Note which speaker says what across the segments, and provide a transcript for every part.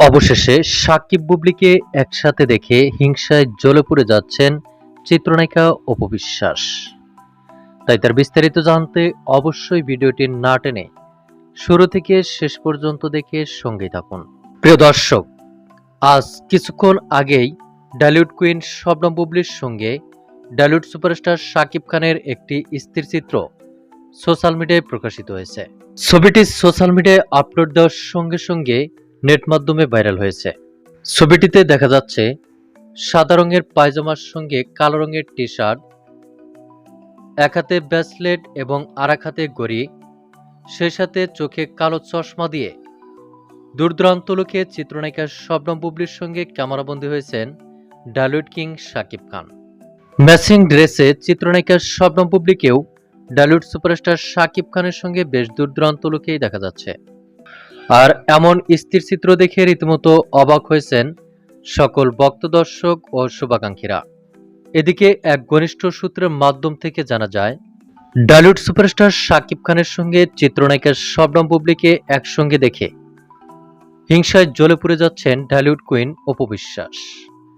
Speaker 1: অবশেষে সাকিব বুবলিকে একসাথে দেখে হিংসায় জ্বলে পড়ে যাচ্ছেন চিত্রনায়িকা অপবিশ্বাস তাই তার বিস্তারিত জানতে অবশ্যই ভিডিওটি না টেনে শুরু থেকে শেষ পর্যন্ত দেখে সঙ্গে থাকুন। প্রিয় দর্শক, আজ কিছুক্ষণ আগেই ডালিউড কুইন শবনম বুবলির সঙ্গে ডালিউড সুপারস্টার শাকিব খানের একটি স্থির চিত্র সোশ্যাল মিডিয়ায় প্রকাশিত হয়েছে। ছবিটি সোশ্যাল মিডিয়ায় আপলোড দেওয়ার সঙ্গে সঙ্গে নেট মাধ্যমে ভাইরাল হয়েছে। ছবিটিতে দেখা যাচ্ছে, সাদা রঙের পায়জামার সঙ্গে কালো রঙের টি শার্ট এক হাতে ব্রেসলেট এবং আর এক হাতে গড়ি সে সাথে চোখে কালো চশমা দিয়ে। দূরদূরান্ত লোকে চিত্রনায়িকা শবনম বুবলির সঙ্গে ক্যামেরাবন্দী হয়েছেন ডালিউড কিং শাকিব খান। ম্যাচিং ড্রেসে চিত্রনায়িকা শবনম বুবলিকেও ডালিউড সুপারস্টার শাকিব খানের সঙ্গে বেশ দূরদূরান্ত লোকেই দেখা যাচ্ছে। আর এমন স্থির চিত্র দেখে রীতিমতো অবাক হয়েছেন সকল ভক্ত দর্শক ও শুভাকাঙ্ক্ষীরা। এদিকে এক ঘনিষ্ঠ সূত্রের মাধ্যম থেকে জানা যায়, ডালিউড সুপারস্টার শাকিব খানের সঙ্গে চিত্রনায়িকা শবনম বুবলিকে একসঙ্গে দেখে হিংসায় জ্বলে পড়ে যাচ্ছেন ডালিউড কুইন অপবিশ্বাস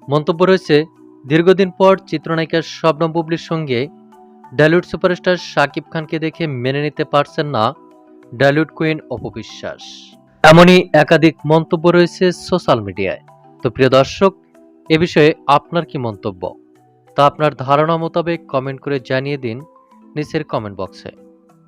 Speaker 1: মন্তব্য রয়েছে, দীর্ঘদিন পর চিত্রনায়িকা শবনম বুবলির সঙ্গে ডালিউড সুপারস্টার শাকিব খানকে দেখে মেনে নিতে পারছেন না ডালিউড কুইন অপবিশ্বাস। এমনই একাধিক মন্তব্য রয়েছে সোশ্যাল মিডিয়ায়। তো প্রিয় দর্শক, এ বিষয়ে আপনার কি মন্তব্য? তা আপনার ধারণা মোতাবেক কমেন্ট করে জানিয়ে দিন নিচের কমেন্ট বক্সে।